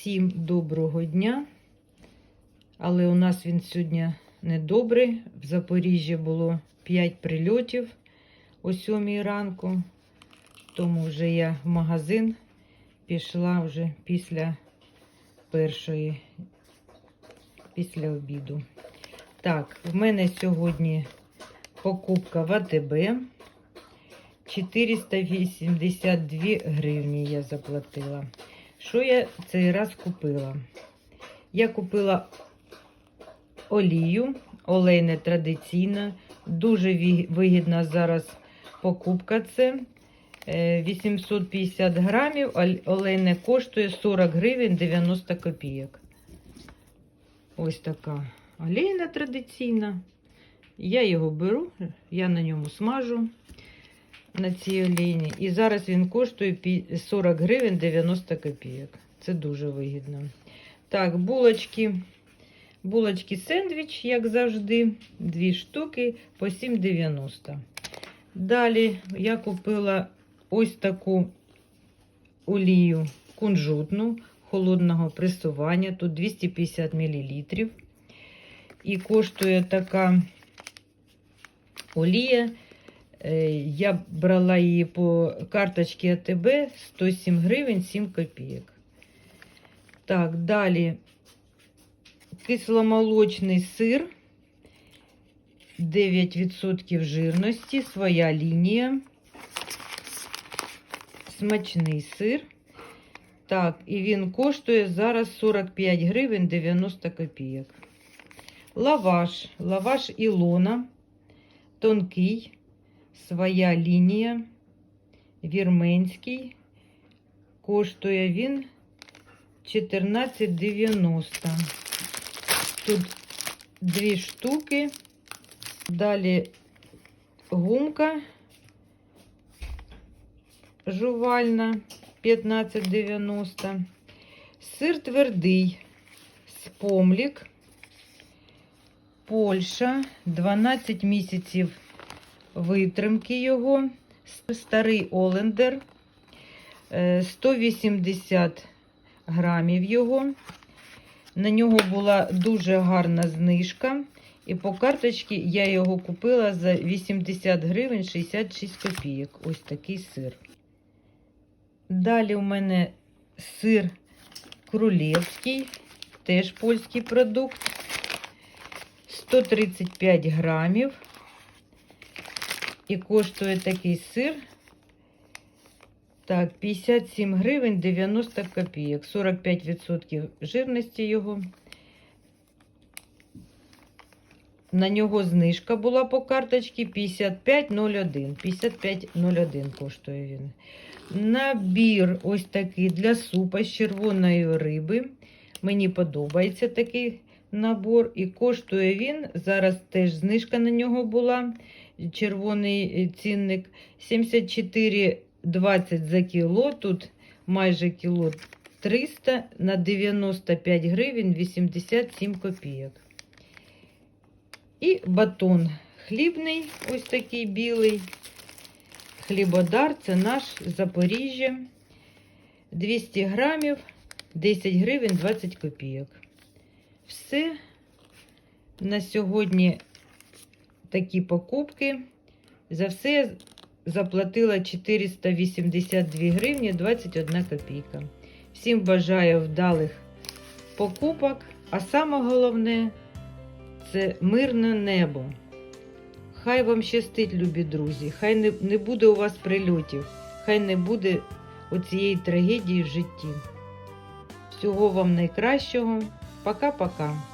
Всім доброго дня. Але у нас він сьогодні недобрий. В Запоріжжі було 5 прильотів о 7 ранку. Тому вже я в магазин пішла вже після першої, після обіду. Так, в мене сьогодні покупка в АТБ. 482 гривні я заплатила. Що я цей раз купила? Я купила олію, олейне традиційна, дуже вигідна зараз покупка це. Е, 850 грамів, оль- олейне коштує 40 гривень 90 копійок. Ось така олійна традиційна. Я його беру, я на ньому смажу на цій олійні. І зараз він коштує 40 гривень 90 копійок. Це дуже вигідно. Так, булочки. Булочки сендвіч, як завжди, дві штуки по 7,90. Далі я купила ось таку олію кунжутну холодного пресування. Тут 250 мл. І коштує така олія. Е, Я брала її по карточці АТБ 107 гривень 7 копійок. Так, далі кисломолочний сир 9% жирності, своя лінія. Смачний сир. Так, і він коштує зараз 45 гривень 90 копійок. Лаваш, лаваш Ілона, тонкий, своя лінія, вірменський. Коштує він 14,90. Тут дві штуки. Далі гумка жувальна 15,90. Сир твердий, спомлік. Польща 12 місяців витримки його. Старий Олендер. е, 180 грамів його. На нього була дуже гарна знижка. І по карточці я його купила за 80 гривень 66 копійок. Ось такий сир. Далі у мене сир крулевський, теж польський продукт. 135 грамів. І коштує такий сир. Так, 57 гривень 90 копійок. 45% жирності його. На нього знижка була по карточці 55,01. 55,01 коштує він. Набір ось такий для супа з червоної риби. Мені подобається такий набор. І коштує він. Зараз теж знижка на нього була. Червоний е, цінник 74,20 за кіло. Тут майже кіло 300 на 95 гривень 87 копійок. І батон хлібний, ось такий білий. Хлібодар це наш Запоріжжя. 200 грамів, 10 гривень 20 копійок. Все. На сьогодні такі покупки. За все заплатила 482 гривні 21 копійка. Всім бажаю вдалих покупок, а саме головне це мирне небо. Хай вам щастить, любі друзі, хай не, не буде у вас прильотів, хай не буде оцієї трагедії в житті. Всього вам найкращого. Пока-пока.